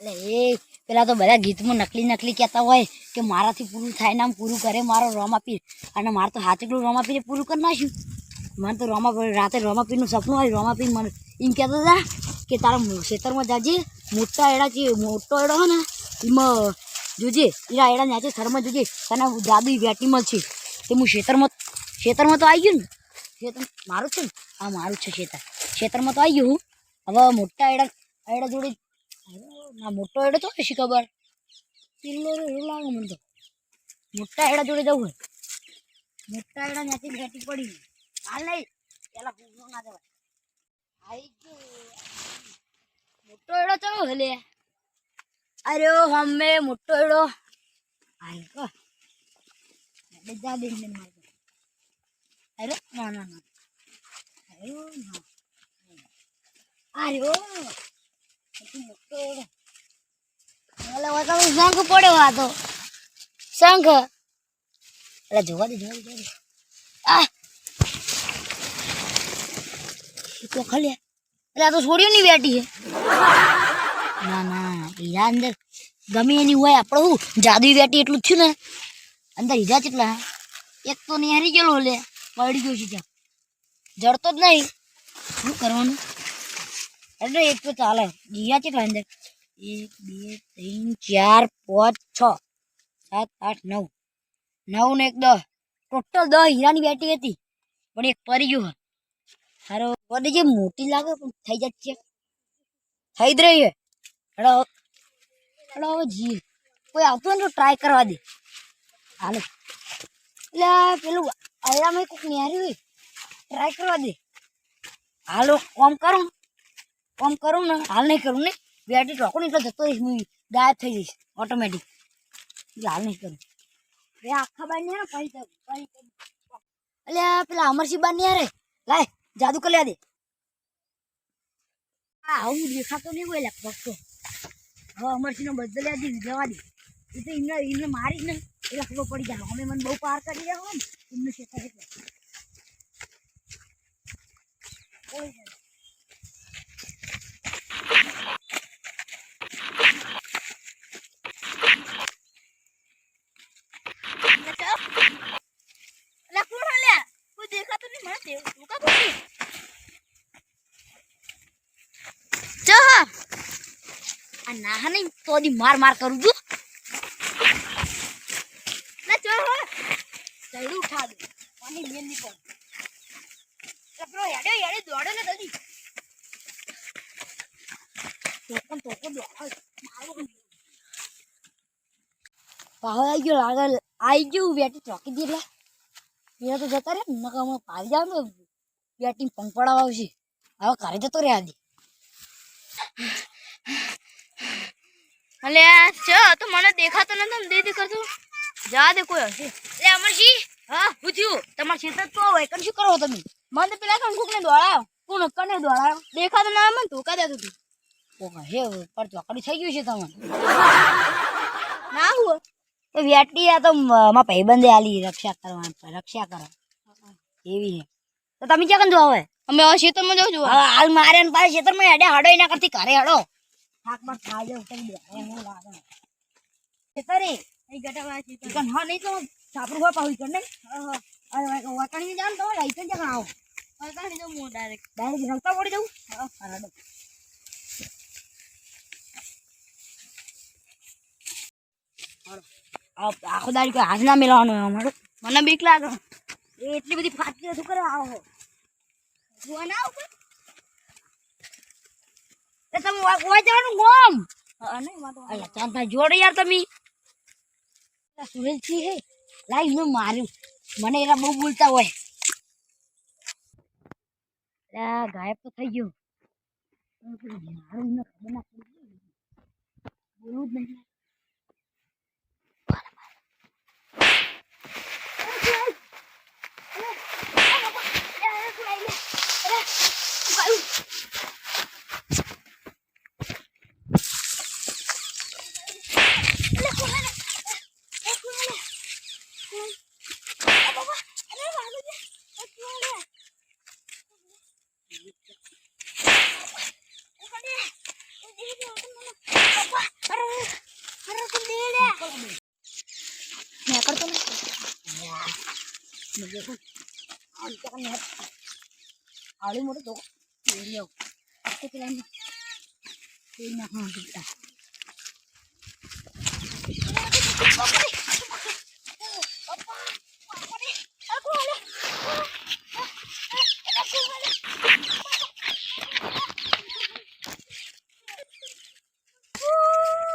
એટલે એ પેલા તો બધા ગીતમાં નકલી નકલી કહેતા હોય કે મારાથી પૂરું થાય ને આમ પૂરું કરે, મારો રોમાપીર અને મારે તો હાથેકડું રોમાપીરે પૂરું કરી નાખ્યું. મને તો રોમા રાતે રોમાપીરનું સપનું હોય રોમાપીર મને એમ કહેતા હતા કે તારા ખેતરમાં જાજે મોટા એડા છે, મોટો એડો હોય ને, એમાં જોજે એના એડા ન્યાચે થરમાં જોજે, તને જાદુ વેટીમાં છે. તે હું ખેતરમાં ખેતરમાં તો આવી ગયું ને. ખેતર, મારું છે ને? હા, મારું જ છે ખેતર. ખેતરમાં તો આવી ગયું હું. હવે મોટા એડા એડા જોડે ના, મોટો એડો તો કશી ખબર? પિલ્લો એવું લાગે મને તો. મોટા હેડા જોડે જવું મોટા હેડા ત્યાંથી ભેટી પડી. હાલ નહીં પેલા ભૂલો ના જવાય. આઈ ગયો. મોટો હેડો ચલો હલે. અરે હમે, મોટો હેડો. આઈ ગયો બધા બેન બેન મારી અરે, ના ના ના. અરે ના. અરે મોટો એડો એટલે વગાડો શંખ પડ્યો આ તો. શંખ. એટલે જોવા દે જોવા દે આ. તો ખાલી. એટલે આ તો છોડ્યું નહીં બેટી છે. ના ના, હીરા અંદર ગમે એની હોય, આપણે શું, જાદુઈ બેટી એટલું થયું ને. અંદર હીરા કેટલા? એક તો નહીં, હારી ગયેલો લે. પડી ગયો છે ત્યાં. જડતો જ નહીં. શું કરવાનું? એટલે એક તો ચાલે. હીરા કેટલા અંદર? એક, બે, ત્રણ, ચાર, પાંચ, છ, સાત, આઠ, નવ. નવ ને એક દસ ટોટલ દસ હીરાની બેટી હતી. પણ એક પરી ગયું હારો બધી જે મોટી લાગે પણ થઈ જાય છે. થઈ જ રહી છે. હેડો હેડો હવે જી કોઈ આવતું હોય તો ટ્રાય કરવા દે. હાલો. એટલે પેલું અયરામાં કોઈક ન્યારી હોય. ટ્રાય કરવા દે. હાલો, કોમ કરું. કોમ કરું ને, હાલ નહીં કરું ને. બેટરી ટોકું એટલે જતો રહીશ હું ગાયબ થઈ જઈશ ઓટોમેટિક હાલ નહીં કરું. એ આખા બાર ને તો એટલે પેલા અમરસિંહ બાર ને લાય જાદુ કરી દે હા હું દેખાતો નહીં હોય લગભગ તો હવે અમરસિંહ નો બદલ દે જવા દે. એ તો એમને એમને મારી જ ને એટલે ખબર પડી જાય અમે મને બહુ પાર કરી રહ્યા હોય ને એમનું ક્ષેત્ર એટલે કોઈ નહીં. અલા કોણ હલ્યા કોઈ મને દેવ તું કા બોલી ચહ આ ના નહીં તો દી માર માર કરું છું ના ચો ચડું દે અને ની હેડે દોડો ને જલ્દી તોકન તોકન આવી ગયો લાગે આવી ગયું બેટી ચોકી દી એ તો જતા રે નકામાં પાડી જાવ તો બેટિંગ પંગ પડાવવા આવશે. હવે ઘરે જતો રે આદી અલ્યા ચો તો મને દેખાતો નથી દે દીદી કરતો. જા દે કોઈ હશે. લે અમરજી. હા? હું થયું? તમારા ખેતર તો હોય કન શું કરો તમે? મને પેલા કણ ને દોડાયો. કોણ કને દોડાયો? દેખાતો ના મને ધોકા કા દેતું તું. ઓ હે પર ચોકડી થઈ ગયું છે તમને ના હું તો વેટી આ તો મારા ભાઈબંધે આલી રક્ષા કરવા રક્ષા કરો. એવી છે. તો તમે ક્યાં કંદો હવે અમે હવે ખેતરમાં જાઉં છું. હાલ મારે પાછા ખેતરમાં હેડે હડો એના કરતી ઘરે હડો. થાકમાં ખાઈ જાવ તમે બે લાગે. ખેતરે અહીં ગટાવા છે ચિકન હા નહીં તો સાપરું હોય પાહું ને નહીં અરે વાટણી જાન તો લાઈટ જ આવો? વાટણી દઉં હું ડાયરેક્ટ ડાયરેક્ટ રસ્તા પડી જવું? હા. હડો આખો દાડી કોઈ હાથ ના મેળવવાનો અમારો. મને બીક લાગે. એ એટલી બધી ફાટકી શું કરે આવો જોવા ના આવું એ તમે વાય જવાનું ગોમ અલ્યા ચાંદા જોડે યાર તમે. સુરેશજી હે લાઈ મેં માર્યું. મને એના બહુ બોલતા હોય. ગાયબ તો થઈ ગયો. જ નહીં.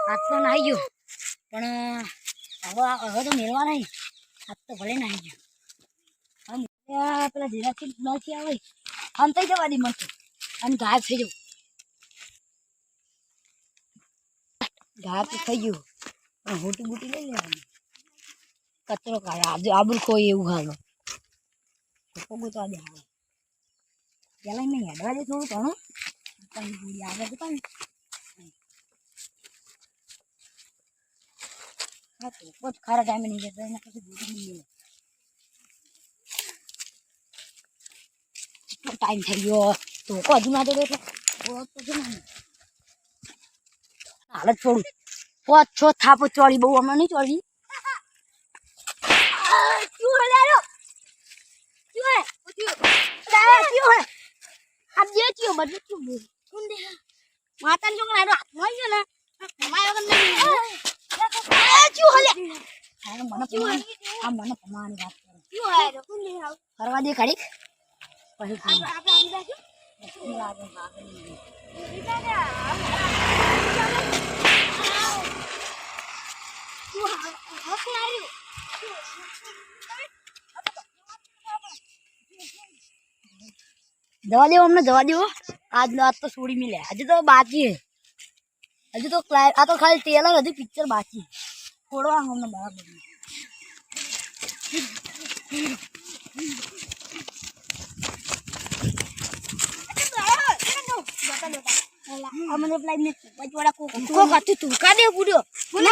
હાથ તો નાહી ગયો પણ હવે હવે તો મેળવા નહીં હાથ તો ભલે ના ગયો આમ આ પેલા ધીરાથી નથી આવે. આમ થઈ જવા દી મને અને ગાયબ થઈ જવું ગાયબ થઈ ગયું. હોટી બુટી લઈ લેવાની. કચરો કાઢે. આજે આબુ કોઈ એવું હાલો. પગું તો આજે આવે પેલા મેં હેડવા દે થોડું ઘણું આગળ તો કાંઈ. હા ખરા ટાઈમે નહીં જતો એના પછી બુટી નહીં લે. ટાઈમ થઈ ગયો તો કો હજુ ના તો એટલે ઓળખ તો છે ને હાલત છોડું પાંચ છો થાપો ચોળી બહુ હમણાં નહીં ચોળી માતાન છોકરા હાથમાં ગયો ને મને મને પમાન વાત કરે ફરવા દે ઘડીક જવા દેવો અમને જવા દેવો. આજ આજ તો છોડી મિલે. હજી તો બાકી હે. હજુ તો આ તો ખાલી ટ્રેલર હજી પિક્ચર બાકી છોડવા અમને બરાબર પેલા ને પચવાડા કોક કોક હતું તું કા દે પૂડ્યો. બોલો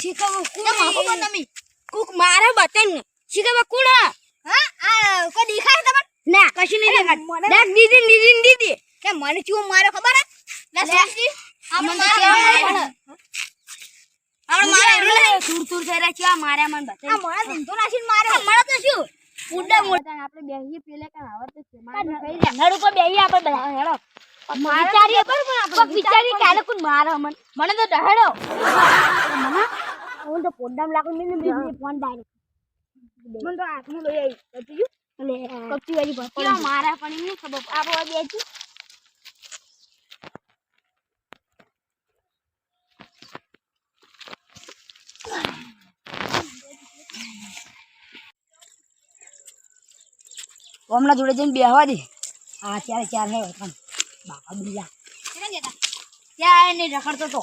શીખવો કોણ તમે કોક મારે બતન શીખવો કોણ હા? આ કો દેખાય તમને? ના કશું નહીં દેખાય દેખ દીદી દીદી દીદી કે મને ચૂ મારે ખબર હે? ના સાસી તો કેવા આપણે મારે રે તુર તુર થઈ રહ્યા છે મારે મન બતન આ મારા ધંધો નાખીને મારે મારે તો શું? ઉડા મોટા. આપણે બેહી પેલે કાં આવત છે. નડ ઉપર બેહી આપણે બધા. હેડો. વિચારીએ પણ વિચારીએ કાલે કોણ મારે મન મને તો ડહેડો. હું તો પોડામ લાકડી મેં બીજી ફોન ડાયરેક્ટ મને તો હાથમાં લઈ આવી. કચ્યું અને કપચી વાળી પર મારા પણ એમને ખબર આપણે બેજી હમણાં જોડે જઈને બેહવા દે. હા ત્યારે ચાર હે પણ. બાપા બિલ્લા કેટલા ગયા ત્યાં એને રખડતો તો.